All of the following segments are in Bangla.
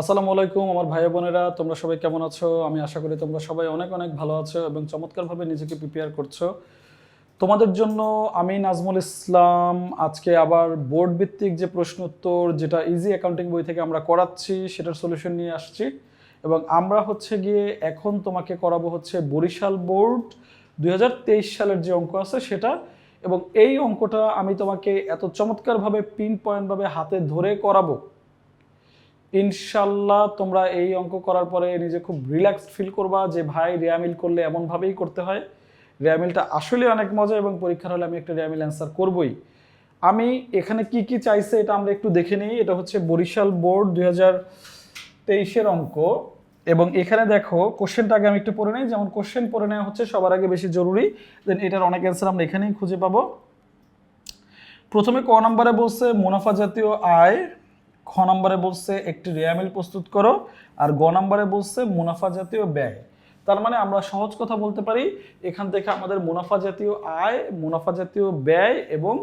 আসসালামু আলাইকুম, আমার ভাই বোনেরা, তোমরা সবাই কেমন আছো? আমি আশা করি তোমরা সবাই অনেক অনেক ভালো আছো এবং চমৎকারভাবে নিজেকে প্রিপেয়ার করছ। তোমাদের জন্য আমি নাজমুল ইসলাম, আজকে আবার বোর্ড ভিত্তিক যে প্রশ্ন উত্তর, যেটা ইজি অ্যাকাউন্টিং বই থেকে আমরা করাচ্ছি, সেটার সলিউশন নিয়ে আসছি। এবং আমরা হচ্ছে গিয়ে এখন তোমাকে করাবো হচ্ছে বরিশাল বোর্ড দুই হাজার তেইশ সালের যে অঙ্ক আছে সেটা। এবং এই অঙ্কটা আমি তোমাকে এত চমৎকারভাবে পিন পয়েন্টভাবে হাতে ধরে করাবো। ইনশাল্লাহ তোমরা এই অঙ্ক করার পরে নিজে খুব রিল্যাক্সড ফিল করবা যে ভাই রেয়ামিল করলে এমনভাবেই করতে হয়। রেয়ামিলটা আসলে অনেক মজা এবং পরীক্ষার হলে আমি একটা রেয়ামিল অ্যান্সার করবই। আমি এখানে কি কি চাইছে এটা আমরা একটু দেখে নিই। এটা হচ্ছে বরিশাল বোর্ড দুই হাজার তেইশের অঙ্ক এবং এখানে দেখো কোশ্চেনটা আগে আমি একটু পড়ে নিই। যেমন কোশ্চেন পড়ে নেওয়া হচ্ছে, সবার আগে বেশি জরুরি। দেন এটার অনেক অ্যান্সার আমরা এখানেই খুঁজে পাবো। প্রথমে ক নম্বরে বলছে, মুনাফা জাতীয় আয় খ নম্বরে বলছে একটি রেয়ামিল প্রস্তুত করো, আর গ নম্বরে বলছে মুনাফা জাতীয় ব্যয়। তার মানে আমরা সহজ কথা বলতে পারি, এখান থেকে আমাদের মুনাফা জাতীয় আয়, মুনাফা জাতীয় ব্যয় এবং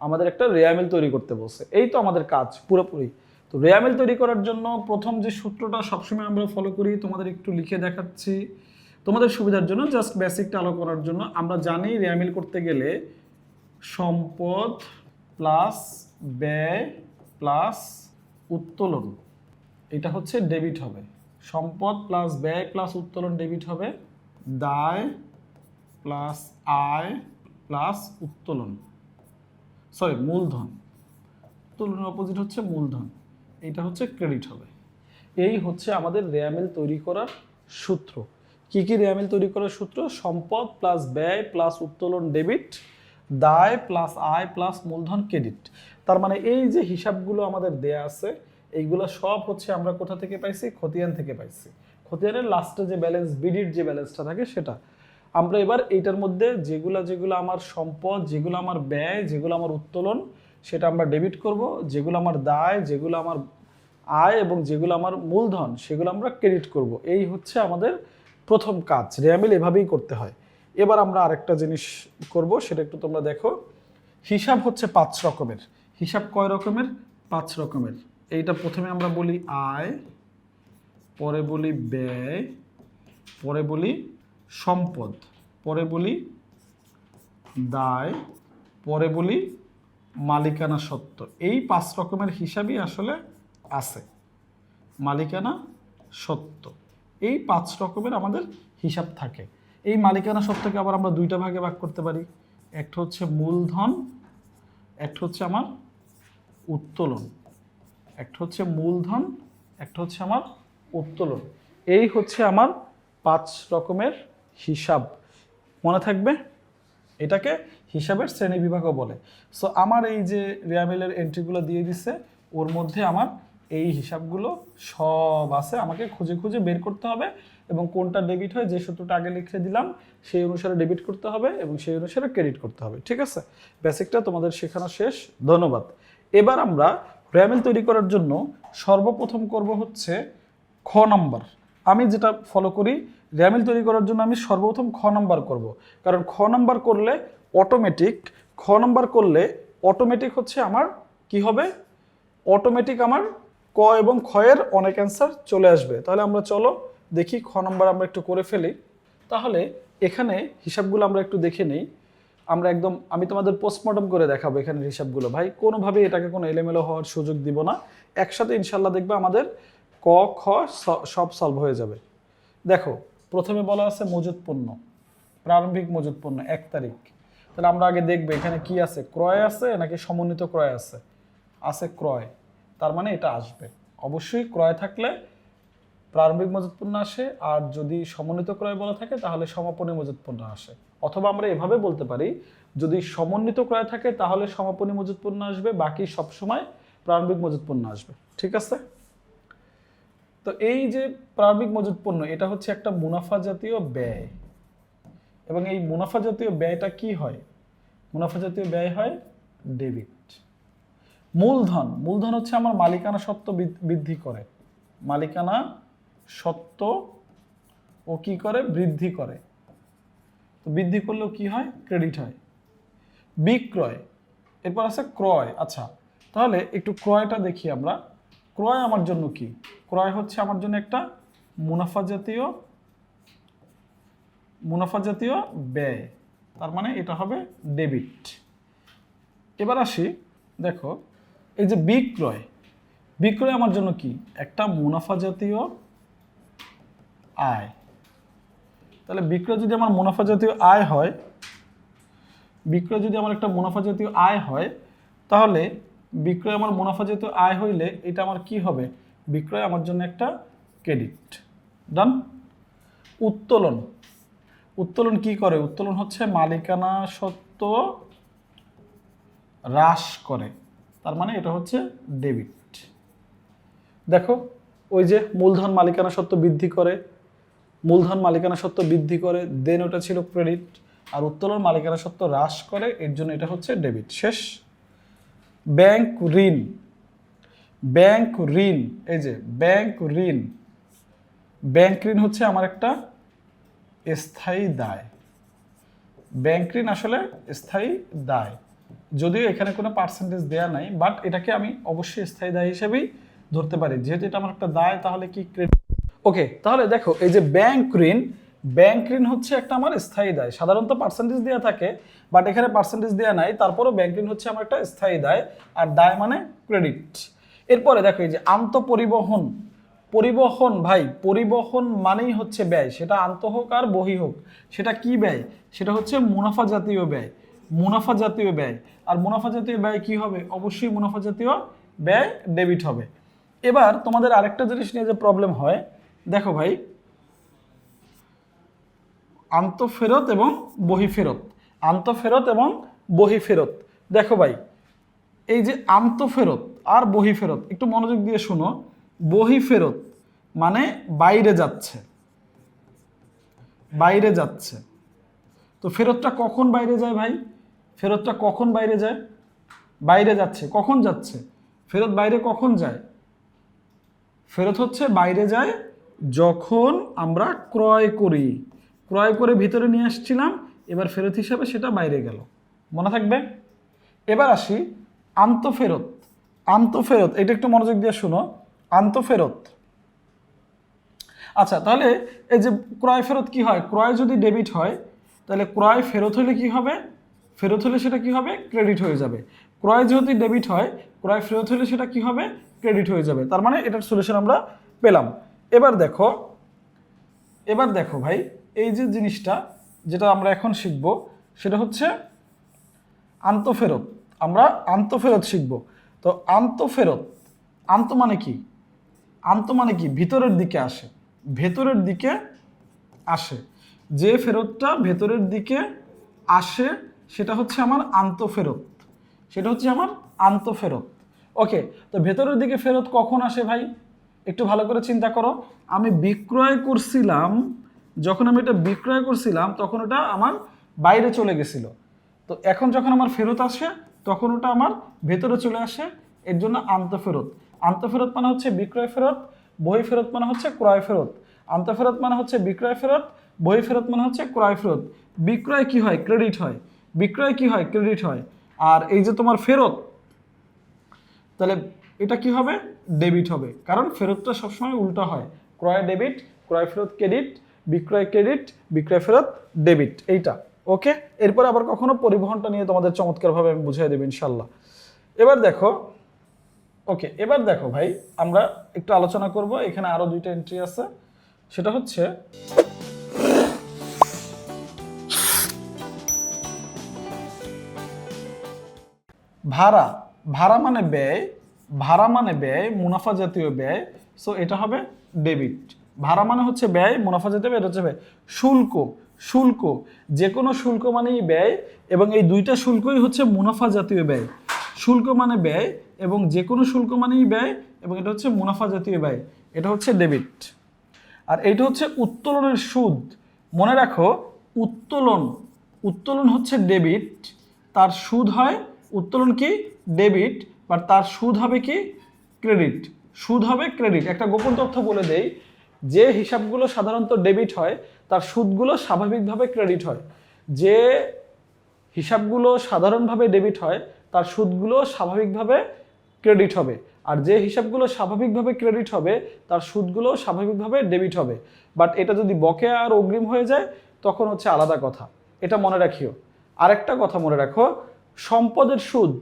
আমাদের একটা রেয়ামিল তৈরি করতে বলছে। এই তো আমাদের কাজ পুরোপুরি। তো রেয়ামিল তৈরি করার জন্য প্রথম যে সূত্রটা সবসময় আমরা ফলো করি, তোমাদের একটু লিখে দেখাচ্ছি। তোমাদের সুবিধার জন্য জাস্ট বেসিকটা আলো করার জন্য। আমরা জানি রেয়ামিল করতে গেলে সম্পদ প্লাস ব্যয় প্লাস উত্তোলন। এটা হচ্ছে ডেবিট হবে। সম্পদ প্লাস ব্যয় প্লাস উত্তোলন ডেবিট হবে। দায় প্লাস আয় প্লাস উত্তোলন। সরি, মূলধন। উত্তোলনের অপোজিট হচ্ছে মূলধন। এটা হচ্ছে ক্রেডিট হবে। এই হচ্ছে আমাদের রেয়ামিল তৈরি করার সূত্র। কি কি রেয়ামিল তৈরি করার সূত্র? সম্পদ প্লাস ব্যয় প্লাস উত্তোলন ডেবিট দায় প্লাস আয় প্লাস মূলধন ক্রেডিট তার মানে এই যে হিসাবগুলো আমাদের দেয়া আছে, এইগুলো সব হচ্ছে আমরা কোথা থেকে পাইছি? খতিয়ান থেকে পাইছি। খতিয়ানের লাস্টে যে ব্যালেন্স বিডির যে ব্যালেন্সটা থাকে সেটা। আমরা এবার এইটার মধ্যে যেগুলো যেগুলো আমার সম্পদ, যেগুলো আমার ব্যয়, যেগুলো আমার উত্তোলন, সেটা আমরা ডেবিট করব। যেগুলো আমার দায়, যেগুলো আমার আয় এবং যেগুলো আমার মূলধন, সেগুলো আমরা ক্রেডিট করব। এই হচ্ছে আমাদের প্রথম কাজ। রেয়ামিল এভাবেই করতে হয়। এবার আমরা আরেকটা জিনিস করব, সেটা একটু তোমরা দেখো। হিসাব হচ্ছে পাঁচ রকমের। হিসাব কয় রকমের? পাঁচ রকমের। এইটা প্রথমে আমরা বলি আয়, পরে বলি ব্যয়, পরে বলি সম্পদ, পরে বলি দায়, পরে বলি মালিকানা সত্ত্ব এই পাঁচ রকমের হিসাবই আসলে আছে। মালিকানা সত্ত্ব এই পাঁচ রকমের আমাদের হিসাব থাকে। এই মালিকানা সত্ত্বকে আবার আমরা দুইটা ভাগে ভাগ করতে পারি। একটা হচ্ছে মূলধন, একটা হচ্ছে আমার উত্তোলন। একটা হচ্ছে মূলধন, একটা হচ্ছে আমার উত্তোলন। এই হচ্ছে আমার পাঁচ রকমের হিসাব। মনে থাকবে? এটাকে হিসাবের শ্রেণি বিভাগও বলে। সো আমার এই যে রিয়ামিলের এন্ট্রিগুলো দিয়ে দিছে, ওর মধ্যে আমার এই হিসাবগুলো সব আছে। আমাকে খুঁজে খুঁজে বের করতে হবে এবং কোনটা ডেবিট হয় যে সূত্রটা আগে লিখে দিলাম, সেই অনুসারে ডেবিট করতে হবে এবং সেই অনুসারে ক্রেডিট করতে হবে, ঠিক আছে? বেসিকটা তোমাদের শেখানো শেষ, ধন্যবাদ। এবার আমরা র্যামেল তৈরি করার জন্য সর্বপ্রথম করব হচ্ছে খ নাম্বার। আমি যেটা ফলো করি র্যামেল তৈরি করার জন্য আমি সর্বপ্রথম খ নাম্বার করব। কারণ খ নাম্বার করলে অটোমেটিক খ নাম্বার করলে অটোমেটিক হচ্ছে আমার কি হবে? অটোমেটিক আমার ক এবং ক্ষয়ের অনেক অ্যান্সার চলে আসবে। তাহলে আমরা চলো দেখি খ নম্বর আমরা একটু করে ফেলি। তাহলে এখানে হিসাবগুলো আমরা একটু দেখে নেই। আমরা একদম, আমি তোমাদের পোস্টমর্টম করে দেখাবো এখানে হিসাবগুলো। ভাই কোনোভাবে এটাকে কোনো এলোমেলো হওয়ার সুযোগ দিব না। একসাথে ইনশাল্লাহ দেখবে আমাদের ক, খ সব সলভ হয়ে যাবে। দেখো, প্রথমে বলা আছে মজুত পণ্য, প্রারম্ভিক মজুত পণ্য, এক তারিখ। তাহলে আমরা আগে দেখব এখানে কি আছে, ক্রয় আছে নাকি সমন্বিত ক্রয় আছে? আছে ক্রয়। তার মানে এটা আসবে। অবশ্যই ক্রয় থাকলে প্রারম্ভিক মজুত পণ্য আসে, আর যদি সমন্বিত ক্রয় বলা থাকে, তাহলে সমাপনী মজুত পণ্য আসে। অথবা আমরা এভাবে বলতে পারি, যদি সমন্বিত ক্রয় থাকে, তাহলে সমাপনী মজুত পণ্য আসবে, বাকি সব সময় প্রারম্ভিক মজুত পণ্য আসবে। ঠিক আছে? তো এই যে প্রারম্ভিক মজুত পণ্য, এটা হচ্ছে একটা মুনাফা জাতীয় ব্যয়। এবং এই মুনাফা জাতীয় ব্যয়টা কি হয়? মুনাফা জাতীয় ব্যয় হয় ডেবিট। মূলধন মূলধন হচ্ছে আমার মালিকানা সত্ত্ব বৃদ্ধি করে। মালিকানা সত্ত্ব ও কি করে? বৃদ্ধি করে। তো বৃদ্ধি করলেও কি হয়? ক্রেডিট হয়। বিক্রয়, এরপর আছে ক্রয়। আচ্ছা তাহলে একটু ক্রয়টা দেখি আমরা। ক্রয় আমার জন্য কি? ক্রয় হচ্ছে আমার জন্য একটা মুনাফা জাতীয় মুনাফা জাতীয় ব্যয়। তার মানে এটা হবে ডেবিট। এবার আসি, দেখো এই যে বিক্রয় বিক্রয় আমার জন্য কি? একটা মুনাফা জাতীয় আয়। তাহলে বিক্রয় যদি আমার মুনাফা জাতীয় আয় হয়, বিক্রয় যদি আমার একটা মুনাফা জাতীয় আয় হয়, তাহলে বিক্রয় আমার মুনাফা জাতীয় আয় হইলে এটা আমার কি হবে? বিক্রয় আমার জন্য একটা ক্রেডিট। ডান উত্তোলন। উত্তোলন কি করে? উত্তোলন হচ্ছে মালিকানা সত্ত্ব হ্রাস করে। তার মানে এটা হচ্ছে ডেবিট দেখো, ওই যে মূলধন মালিকানা সত্ত্ব বৃদ্ধি করে, মূলধন মালিকানা সত্ত্ব বৃদ্ধি করে দেন ওটা ছিল ক্রেডিট আর উত্তোলন মালিকানা সত্ত্ব হ্রাস করে, এর জন্য এটা হচ্ছে ডেবিট শেষ। ব্যাংক ঋণ। ব্যাংক ঋণ, এই যে ব্যাংক ঋণ। ব্যাংক ঋণ হচ্ছে আমার একটা স্থায়ী দায়। ব্যাংক ঋণ আসলে স্থায়ী দায়। যদিও এখানে কোনো পার্সেন্টেজ দেয়া নাই বাট এটাকে আমি অবশ্যই স্থায়ী দায় হিসেবেই ধরতে পারি। যেহেতু এটা আমার একটা দায়, তাহলে কি ক্রেডিট ওকে তাহলে দেখো, এই যে ব্যাংক ঋণ ব্যাংক ঋণ হচ্ছে একটা আমার স্থায়ী দায়। সাধারণত পার্সেন্টেজ দেওয়া থাকে বাট এখানে পার্সেন্টেজ দেওয়া নাই, তারপরও ব্যাংক ঋণ হচ্ছে আমার একটা স্থায়ী দায়, আর দায় মানে ক্রেডিট এরপরে দেখো, এই যে আন্তঃপরিবহন পরিবহন ভাই, পরিবহন মানেই হচ্ছে ব্যয়। সেটা আন্ত হোক আর বহি হোক, সেটা কি ব্যয়? সেটা হচ্ছে মুনাফা জাতীয় ব্যয়। মুনাফা জাতীয় ব্যয়। আর মুনাফা জাতীয় ব্যয় কি হবে? অবশ্যই মুনাফা জাতীয় ব্যয় ডেবিট হবে। এবার তোমাদের আরেকটা জিনিস নিয়ে যে প্রবলেম হয়, দেখো ভাই, আন্তঃফেরত এবং বহি ফেরত আন্তঃফেরত এবং বহি ফেরত দেখো ভাই, এই যে আন্তঃফেরত আর বহি ফেরত একটু মনোযোগ দিয়ে শুনো। বহি ফেরত মানে বাইরে যাচ্ছে। বাইরে যাচ্ছে। তো ফেরতটা কখন বাইরে যায় ভাই? ফেরতটা কখন বাইরে যায়? বাইরে যাচ্ছে। কখন যাচ্ছে? ফেরত বাইরে কখন যায়? ফেরত হচ্ছে বাইরে যায় যখন আমরা ক্রয় করি। ক্রয় করে ভিতরে নিয়ে আসছিলাম, এবার ফেরত হিসাবে সেটা বাইরে গেল। মনে থাকবে? এবার আসি আন্তঃফেরত। আন্তঃফেরত, এটা একটু মনোযোগ দিয়ে শুনো। আন্তঃফেরত। আচ্ছা তাহলে এই যে ক্রয় ফেরত কি হয়? ক্রয় যদি ডেবিট হয়, তাহলে ক্রয় ফেরত হলে কি হবে? ফেরত হলে সেটা কি হবে? ক্রেডিট হয়ে যাবে। ক্রয় যদি ডেবিট হয়, ক্রয় ফেরত হলে সেটা কি হবে? ক্রেডিট হয়ে যাবে। তার মানে এটার সলিউশন আমরা পেলাম। এবার দেখো এবার দেখো ভাই, এই যে জিনিসটা যেটা আমরা এখন শিখব, সেটা হচ্ছে আন্তঃফেরত। আমরা আন্তঃফেরত শিখব। তো আন্তঃফেরত, আন্ত মানে কি? আন্ত মানে কি? ভিতরের দিকে আসে। ভেতরের দিকে আসে। যে ফেরতটা ভেতরের দিকে আসে সেটা হচ্ছে আমার আন্তঃফেরত। সেটা হচ্ছে আমার আন্তঃফেরত। ওকে, তো ভেতরের দিকে ফেরত কখন আসে ভাই? একটু ভালো করে চিন্তা করো। আমি বিক্রয় করছিলাম, যখন আমি এটা বিক্রয় করছিলাম, তখন ওটা আমার বাইরে চলে গেছিল। তো এখন যখন আমার ফেরত আসে, তখন ওটা আমার ভেতরে চলে আসে, এর জন্য আন্তঃফেরত। আন্তঃফেরত মানে হচ্ছে বিক্রয় ফেরত, বই ফেরত মানে হচ্ছে ক্রয় ফেরত। আন্তঃফেরত মানে হচ্ছে বিক্রয় ফেরত, বই ফেরত মানে হচ্ছে ক্রয় ফেরত। বিক্রয় কি হয়? ক্রেডিট হয়। বিক্রয় কি হয়? ক্রেডিট হয়। আর এই যে তোমার ফেরত, তাহলে এটা কি হবে? ডেবিট হবে। কারণ ফেরতটা সবসময় উল্টো হয়। ক্রয় ডেবিট, ক্রয় ফেরত ক্রেডিট, বিক্রয় ক্রেডিট, বিক্রয় ফেরত ডেবিট, এইটা। ওকে? এরপর আবার কখনো পরিবহনটা নিয়ে তোমাদের চমৎকারভাবে আমি বুঝিয়ে দেবো ইনশাল্লাহ এবার দেখো, ওকে, এবার দেখো ভাই, আমরা একটু আলোচনা করব। এখানে আরও দুইটা এন্ট্রি আছে। সেটা হচ্ছে ভাড়া ভাড়া মানে ব্যয়, ভাড়া মানে ব্যয়, মুনাফা জাতীয় ব্যয় সো এটা হবে ডেবিট ভাড়া মানে হচ্ছে ব্যয়, মুনাফা জাতীয় ব্যয়, এটা হচ্ছে ব্যয়। শুল্ক শুল্ক যে কোনো শুল্ক মানেই ব্যয় এবং এই দুইটা শুল্কই হচ্ছে মুনাফা জাতীয় ব্যয়। শুল্ক মানে ব্যয় এবং যে কোনো শুল্ক মানেই ব্যয় এবং এটা হচ্ছে মুনাফা জাতীয় ব্যয়। এটা হচ্ছে ডেবিট আর এইটা হচ্ছে উত্তোলনের সুদ। মনে রাখো, উত্তোলন উত্তোলন হচ্ছে ডেবিট তার সুদ হয় উত্তোলন কি? ডেবিট বা তার সুদ হবে কি? ক্রেডিট। সুদ হবে ক্রেডিট। একটা গোপন তথ্য বলে দেই, যে হিসাবগুলো সাধারণত ডেবিট হয়, তার সুদগুলো স্বাভাবিকভাবে ক্রেডিট হয়। যে হিসাবগুলো সাধারণভাবে ডেবিট হয়, তার সুদগুলো স্বাভাবিকভাবে ক্রেডিট হবে। আর যে হিসাবগুলো স্বাভাবিকভাবে ক্রেডিট হবে, তার সুদগুলো স্বাভাবিকভাবে ডেবিট হবে। বাট এটা যদি বকেয়া আর অগ্রিম হয়ে যায়, তখন হচ্ছে আলাদা কথা। এটা মনে রাখিও। আরেকটা কথা মনে রাখো সম্পদের সুদ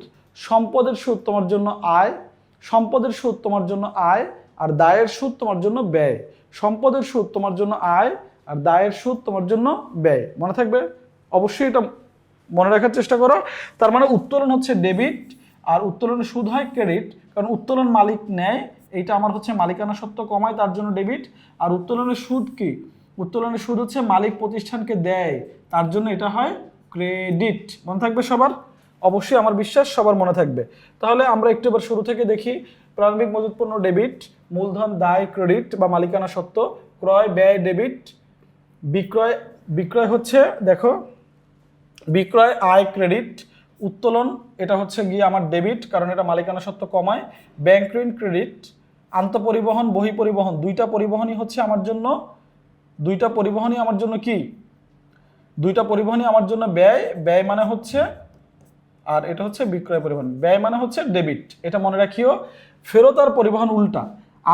সম্পদের সুদ তোমার জন্য আয়, সম্পদের সুদ তোমার জন্য আয় আর দায়ের সুদ তোমার জন্য ব্যয়। সম্পদের সুদ তোমার জন্য আয় আর দায়ের সুদ তোমার জন্য ব্যয়। মনে থাকবে? অবশ্যই এটা মনে রাখার চেষ্টা করো। তার মানে উত্তোলন হচ্ছে ডেবিট আর উত্তোলনের সুদ হয় ক্রেডিট, কারণ উত্তোলন মালিক নেয়, এইটা আমার হচ্ছে মালিকানা সত্ত্ব কমায়, তার জন্য ডেবিট। আর উত্তোলনের সুদ কি? উত্তোলনের সুদ হচ্ছে মালিক প্রতিষ্ঠানকে দেয়, তার জন্য এটা হয় ক্রেডিট। মনে থাকবে সবার? অবশ্যই আমার বিশ্বাস সবার মনে থাকবে। তাহলে আমরা একটু এবার শুরু থেকে দেখি, প্রারম্ভিক মজুত পণ্য ডেবিট, মূলধন দায় ক্রেডিট বা মালিকানা সত্ত্ব ক্রয়, ব্যয়, ডেবিট, বিক্রয় বিক্রয় হচ্ছে, দেখো, বিক্রয়, আয়, ক্রেডিট, উত্তোলন, এটা হচ্ছে গিয়ে আমার ডেবিট, কারণ এটা মালিকানা সত্ত্ব কমায়, ব্যাংক ঋণ, ক্রেডিট, আন্তঃপরিবহন বহি পরিবহন দুইটা পরিবহনই হচ্ছে আমার জন্য, দুইটা পরিবহনই আমার জন্য কি? দুইটা পরিবহনই আমার জন্য ব্যয় ব্যয় মানে হচ্ছে আর এটা হচ্ছে বিক্রয় পরিবহন। ব্যয় মানে হচ্ছে ডেবিট এটা মনে রাখিও, ফেরত আর পরিবহন উল্টা।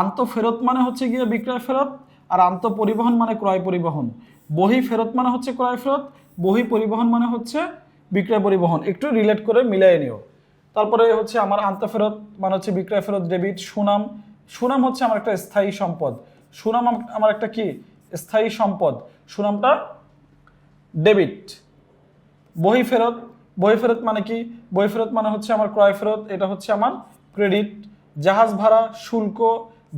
আন্ত ফেরত মানে হচ্ছে গিয়ে বিক্রয় ফেরত, আর আন্ত পরিবহন মানে ক্রয় পরিবহন। বহি ফেরত মানে হচ্ছে ক্রয় ফেরত, বহি পরিবহন মানে হচ্ছে বিক্রয় পরিবহন। একটু রিলেট করে মিলাই নিও। তারপরে হচ্ছে আমার আন্ত ফেরত মানে হচ্ছে বিক্রয় ফেরত ডেবিট সুনাম। সুনাম হচ্ছে আমার একটা স্থায়ী সম্পদ। সুনাম আমার একটা কি? স্থায়ী সম্পদ। সুনামটা ডেবিট বহি ফেরত বহি ফেরত মানে কি? বই ফেরত মানে হচ্ছে আমার ক্রয় ফেরত, এটা হচ্ছে আমার ক্রেডিট। জাহাজ ভাড়া, শুল্ক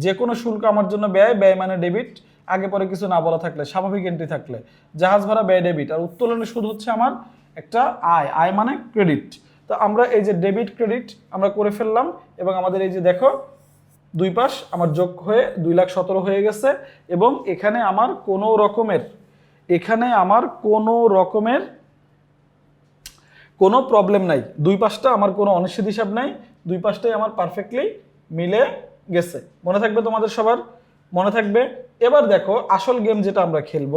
যে কোনো শুল্ক আমার জন্য ব্যয় ব্যয় মানে ডেবিট। আগে পরে কিছু না বলা থাকলে, স্বাভাবিক এন্ট্রি থাকলে। জাহাজ ভাড়া, ব্যয়, ডেবিট। আর উত্তোলনের সুদ হচ্ছে আমার একটা আয়। আয় মানে ক্রেডিট তো আমরা এই যে ডেবিট ক্রেডিট আমরা করে ফেললাম, এবং আমাদের এই যে দেখো, দুই পাশ আমার যোগ হয়ে দুই লাখ সতেরো হয়ে গেছে, এবং এখানে আমার কোনো রকমের, এখানে আমার কোনো রকমের কোনো প্রবলেম নাই। দুই পাশটা আমার কোনো অনিশ্চিত হিসাব নাই, দুই পাশটাই আমার পারফেক্টলি মিলে গেছে। মনে থাকবে তোমাদের সবার? মনে থাকবে? এবার দেখো, আসল গেম যেটা আমরা খেলব,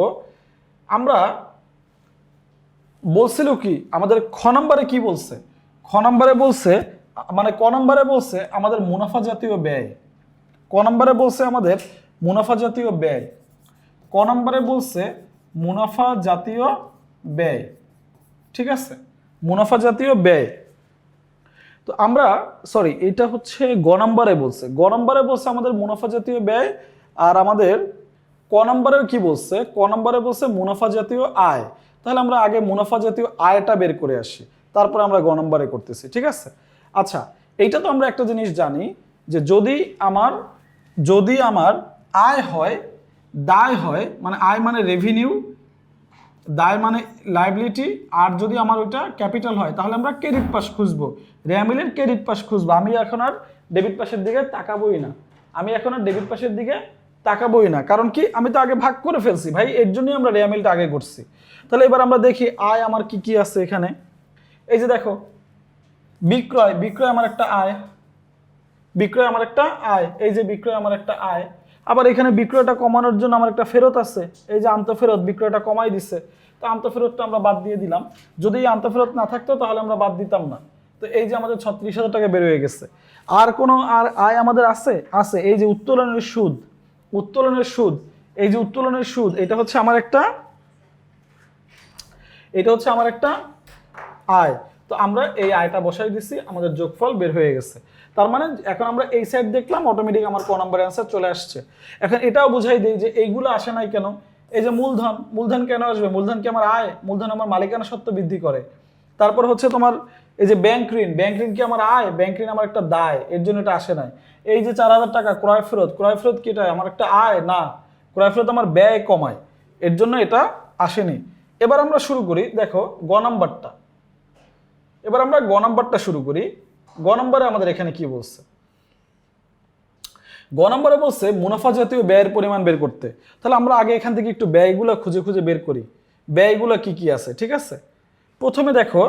আমরা বলছিল কি, আমাদের খ নম্বরে কি বলছে? খ নম্বরে বলছে মানে ক নম্বরে বলছে আমাদের মুনাফা জাতীয় ব্যয়। ক নম্বরে বলছে আমাদের মুনাফা জাতীয় ব্যয়। ক নম্বরে বলছে মুনাফা জাতীয় ব্যয়। ঠিক আছে? মুনাফা জাতীয় ব্যয়। তো আমরা সরি এটা হচ্ছে গ নম্বরে বলছে। গ নম্বরে বলছে আমাদের মুনাফা জাতীয় ব্যয় আর আমাদের ক নম্বরে কি বলছে? ক নম্বরে বলছে মুনাফা জাতীয় আয়। তাহলে আমরা আগে মুনাফা জাতীয় আয়টা বের করে আসি। তারপরে আমরা গ নম্বরে করতেছি, ঠিক আছে? আচ্ছা এইটা তো আমরা একটা জিনিস জানি যে যদি আমার যদি আমার আয় হয়, দায় হয় মানে আয় মানে রেভিনিউ দায় মানে লাইবিলিটি আর যদি আমার ওইটা ক্যাপিটাল হয়, তাহলে আমরা ক্রেডিট পাস খুঁজবো। র্যামিলের ক্রেডিট পাস খুঁজবো। আমি এখন আর ডেবিট পাসের দিকে তাকাবোই না। আমি এখন আর ডেবিট পাসের দিকে তাকাবোই না। কারণ কি? আমি তো আগে ভাগ করে ফেলছি ভাই। এর জন্যই আমরা র্যামিলটা আগে করছি। তাহলে এবার আমরা দেখি, আয় আমার কি কি আছে এখানে? এই যে দেখো, বিক্রয়। বিক্রয় আমার একটা আয়। বিক্রয় আমার একটা আয়। এই যে বিক্রয় আমার একটা আয়। আবার এখানে বিক্রয়টা কমানোর জন্য আমার একটা ফেরত আছে। এই যে আন্তঃফেরত বিক্রয়টা কমাই দিছে। তো আন্তঃফেরতটা আমরা বাদ দিয়ে দিলাম। যদি এই আন্তঃফেরত না থাকতো তাহলে আমরা বাদ দিতাম না। তো এই যে আমাদের ছত্রিশ হাজার টাকা বের হয়ে গেছে। আর কোনো আর আয় আমাদের আছে? আছে। এই যে উত্তোলনের সুদ। উত্তোলনের সুদ। এই যে উত্তোলনের সুদ, এটা হচ্ছে আমার একটা এটা হচ্ছে আমার একটা আয়। তো আমরা এই আয়টা বসাই দিছি। আমাদের যোগফল বের হয়ে গেছে। তার মানে এখন আমরা এই সাইড দেখলাম অটোমেটিক আমার ক নম্বরের অ্যান্সার চলে আসছে। এখন এটাও বুঝাই দিই যে এইগুলো আসে নাই কেন? এই যে মূলধন মূলধন কেন আসবে? মূলধন কি আমার আয়? মূলধন আমার মালিকানা সত্ত্ব বৃদ্ধি করে। তারপর হচ্ছে তোমার এই যে ব্যাংক ঋণ ব্যাংক ঋণ কি আমার আয়? ব্যাংক ঋণ আমার একটা দায়, এর জন্য এটা আসে নাই। এই যে চার হাজার টাকা ক্রয় ফেরত ক্রয় ফেরত কি এটা আমার একটা আয়? না। ক্রয় ফেরত আমার ব্যয় কমায়, এর জন্য এটা আসেনি। এবার আমরা শুরু করি, দেখো, গ নাম্বারটা এবার আমরা গ নাম্বারটা শুরু করি। গ নম্বরে আমাদের এখানে কি বলছে? গ নম্বরে বলছে, মুনাফা জাতীয় ব্যয়ের পরিমাণ বের করতে। তাহলে আমরা আগে এখান থেকে একটু ব্যয়গুলো খুঁজে খুঁজে বের করি। ব্যয়গুলো কি কি আছে, ঠিক আছে? প্রথমে দেখো,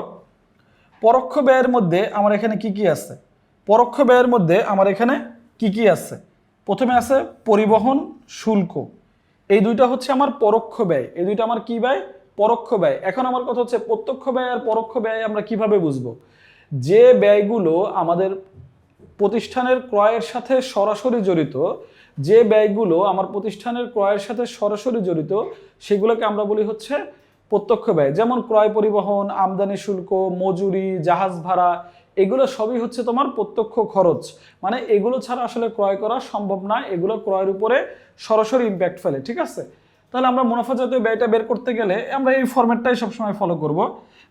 পরোক্ষ ব্যয়ের মধ্যে আমার এখানে কি কি আছে? পরোক্ষ ব্যয়ের মধ্যে আমার এখানে কি কি আছে? প্রথমে আছে পরিবহন, শুল্ক। এই দুইটা হচ্ছে আমার পরোক্ষ ব্যয়। এই দুইটা আমার কি ব্যয়? পরোক্ষ ব্যয়। এখন আমার কথা হচ্ছে, প্রত্যক্ষ ব্যয় আর পরোক্ষ ব্যয় আমরা কীভাবে বুঝব? যে ব্যয়গুলো আমাদের প্রতিষ্ঠানের ক্রয়ের সাথে সরাসরি জড়িত, যে ব্যয়গুলো আমার প্রতিষ্ঠানের ক্রয়ের সাথে সরাসরি জড়িত, সেগুলোকে আমরা বলি হচ্ছে প্রত্যক্ষ ব্যয়। যেমন ক্রয় পরিবহন, আমদানি শুল্ক, মজুরি, জাহাজ ভাড়া, এগুলো সবই হচ্ছে তোমার প্রত্যক্ষ খরচ। মানে এগুলো ছাড়া আসলে ক্রয় করা সম্ভব না, এগুলো ক্রয়ের উপরে সরাসরি ইম্প্যাক্ট ফেলে, ঠিক আছে? তাহলে আমরা মুনাফা জাতীয় ব্যয়টা বের করতে গেলে আমরা এই ফরম্যাটটাই সবসময় ফলো করব।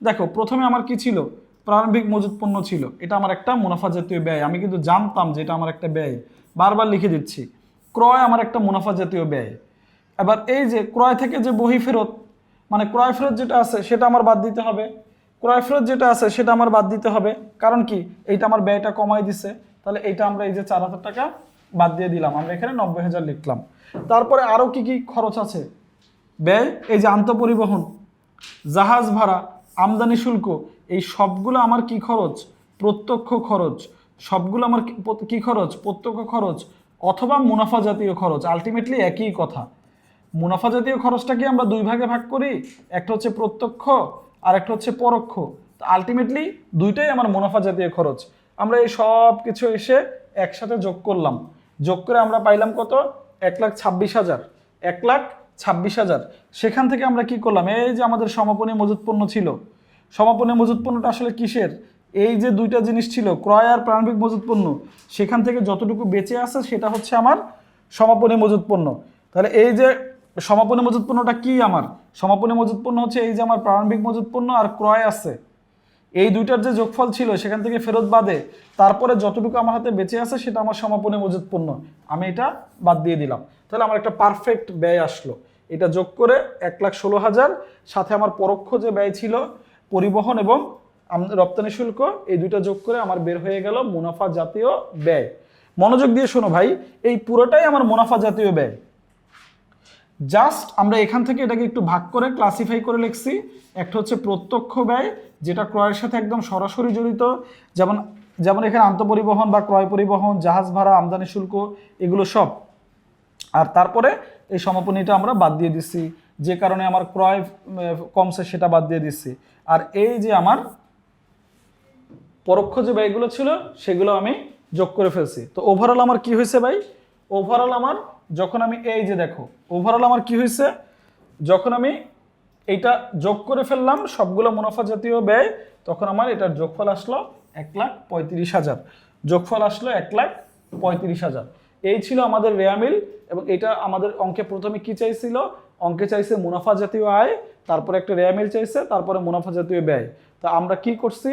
দেখো, প্রথমে আমার কি ছিল? প্রারম্ভিক মজুত পণ্য ছিল। এটা আমার একটা মুনাফা জাতীয় ব্যয়। আমি কিন্তু জানতাম যে এটা আমার একটা ব্যয়। বারবার লিখে দিচ্ছি, ক্রয় আমার একটা মুনাফা জাতীয় ব্যয়। এবার এই যে ক্রয় থেকে যে বহি ফেরত মানে ক্রয় ফেরত যেটা আছে সেটা আমার বাদ দিতে হবে। ক্রয় ফেরত যেটা আছে সেটা আমার বাদ দিতে হবে। কারণ কি? এইটা আমার ব্যয়টা কমাই দিছে। তাহলে এইটা আমরা এই যে চার হাজার টাকা বাদ দিয়ে দিলাম। আমরা এখানে নব্বই হাজার লিখলাম। তারপরে আরও কি কি খরচ আছে? ব্যয়, এই যে আন্তঃপরিবহন, জাহাজ ভাড়া, আমদানি শুল্ক এই সবগুলো আমার কি খরচ? প্রত্যক্ষ খরচ। সবগুলো আমার কি- খরচ? প্রত্যক্ষ খরচ অথবা মুনাফা জাতীয় খরচ। আলটিমেটলি একই কথা। মুনাফা জাতীয় খরচটাকে আমরা দুই ভাগে ভাগ করি। একটা হচ্ছে প্রত্যক্ষ, আর একটা হচ্ছে পরোক্ষ। আলটিমেটলি দুইটাই আমার মুনাফা জাতীয় খরচ। আমরা এই সব কিছু এসে একসাথে যোগ করলাম। যোগ করে আমরা পাইলাম কত? এক লাখ ছাব্বিশ হাজার। এক লাখ ছাব্বিশ হাজার। সেখান থেকে আমরা কি করলাম? এই যে আমাদের সমাপনী মজুত পণ্য ছিল। সমাপনী মজুত পণ্যটা আসলে কিসের? এই যে দুইটা জিনিস ছিল, ক্রয় আর প্রারম্ভিক মজুত পণ্য, সেখান থেকে যতটুকু বেঁচে আছে সেটা হচ্ছে আমার সমাপনী মজুত পণ্য। তাহলে এই যে সমাপনী মজুত পণ্যটা কি আমার? সমাপনী মজুত পণ্য হচ্ছে এই যে আমার প্রারম্ভিক মজুত পণ্য আর ক্রয় আছে। এই দুইটার যে যোগফল ছিল সেখান থেকে ফেরত বাদে তারপরে যতটুকু আমার হাতে বেঁচে আছে সেটা আমার সমাপনী মজুত পণ্য। আমি এটা বাদ দিয়ে দিলাম। তাহলে আমার একটা পারফেক্ট ব্যয় আসলো। এটা যোগ করে এক লাখ ষোলো হাজার, সাথে আমার পরোক্ষ যে ব্যয় ছিল পরিবহন এবং রপ্তানি শুল্ক, এই দুইটা যোগ করে আমার বের হয়ে গেল মুনাফা জাতীয় ব্যয়। মনোযোগ দিয়ে শোনো ভাই, এই পুরোটাই আমার মুনাফা জাতীয় ব্যয়। জাস্ট আমরা এখান থেকে এটাকে একটু ভাগ করে ক্লাসিফাই করে লিখছি। একটা হচ্ছে প্রত্যক্ষ ব্যয়, যেটা ক্রয়ের সাথে একদম সরাসরি জড়িত। যেমন যেমন এখানে আন্তঃপরিবহন বা ক্রয় পরিবহন, জাহাজ ভাড়া, আমদানি শুল্ক, এগুলো সব। আর তারপরে এই সমাপনীটা আমরা বাদ দিয়ে দিচ্ছি। যে কারণে আমার ক্রয় কমছে সেটা বাদ দিয়ে দিচ্ছি। আর এই যে আমার পরোক্ষ যে ব্যয়গুলো ছিল, সেগুলো আমি যোগ করে ফেলছি। তো ওভারঅল আমার কি হয়েছে ভাই? ওভারঅল আমার যখন আমি এই যে দেখো ওভারঅল আমার কি হয়েছে? যখন আমি এইটা যোগ করে ফেললাম, সবগুলো মুনাফা জাতীয় ব্যয়, তখন আমার এটার যোগফল আসলো এক লাখ পঁয়ত্রিশ হাজার। যোগফল আসলো এক লাখ পঁয়ত্রিশ হাজার। এই ছিল আমাদের রেয়ামিল এবং এটা আমাদের অঙ্কে প্রথমে কি চাইছিল? অঙ্কে চাইছে মুনাফা জাতীয় আয়, তারপরে একটা রেয়ামিল চাইছে, তারপরে মুনাফা জাতীয় ব্যয়। তো আমরা কি করছি?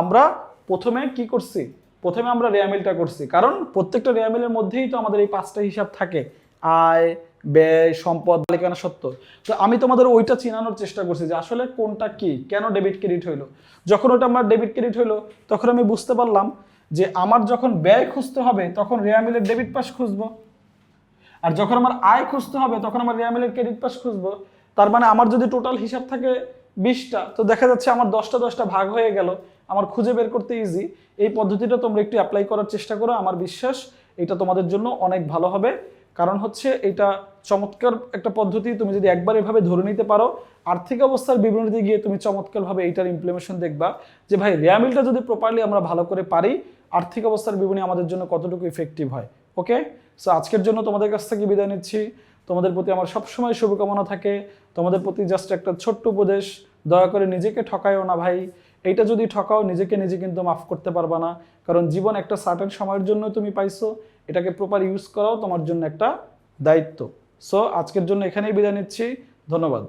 আমরা প্রথমে কি করছি? প্রথমে আমরা রেয়ামিলটা করছি। কারণ প্রত্যেকটা রেয়ামিলের মধ্যেই তো আমাদের এই পাঁচটা হিসাব থাকে। আয়, ব্যয়, সম্পদ, মালিকানা সত্য। তো আমি তোমাদের ওইটা চিনানোর চেষ্টা করছি যে আসলে কোনটা কি? কেন ডেবিট ক্রেডিট হইল? যখন ওটা আমার ডেবিট ক্রেডিট হইল, তখন আমি বুঝতে পারলাম যে আমার যখন ব্যয় খুঁজতে হবে, তখন রেয়ামিলের ডেবিট পাস খুঁজবো। আর যখন আমার আয় খুঁজতে হবে, তখন আমার রিয়ামিলের ক্রেডিট পাস খুঁজবো। তার মানে আমার যদি টোটাল হিসাব থাকে বিশটা, তো দেখা যাচ্ছে আমার দশটা দশটা ভাগ হয়ে গেল। আমার খুঁজে বের করতে ইজি এই পদ্ধতিটা তোমরা একটু অ্যাপ্লাই করার চেষ্টা করো, আমার বিশ্বাস এটা তোমাদের জন্য অনেক ভালো হবে। কারণ হচ্ছে এটা চমৎকার একটা পদ্ধতি, তুমি যদি একবার এভাবে ধরে নিতে পারো, আর্থিক অবস্থার বিবরণীতে গিয়ে তুমি চমৎকারভাবে এইটার ইমপ্লিমেশন দেখবা যে ভাই রেয়ামিলটা যদি প্রপারলি আমরা ভালো করে পারি, আর্থিক অবস্থার বিবরণী আমাদের জন্য কতটুকু ইফেক্টিভ হয়? ওকে সো আজকের জন্য তোমাদের কাছ থেকে বিদায় নিচ্ছি। তোমাদের প্রতি আমার সবসময় শুভকামনা থাকে। তোমাদের প্রতি জাস্ট একটা ছোট্ট উপদেশ, দয়া করে নিজেকে ঠকায়ও না ভাই। এইটা যদি ঠকাও, নিজেকে নিজে কিন্তু মাফ করতে পারবা না। কারণ জীবন একটা সার্টেন সময়ের জন্য তুমি পাইছো। এটাকে প্রপার ইউজ করাও তোমার জন্য একটা দায়িত্ব। সো আজকের জন্য এখানেই বিদায় নিচ্ছি। ধন্যবাদ।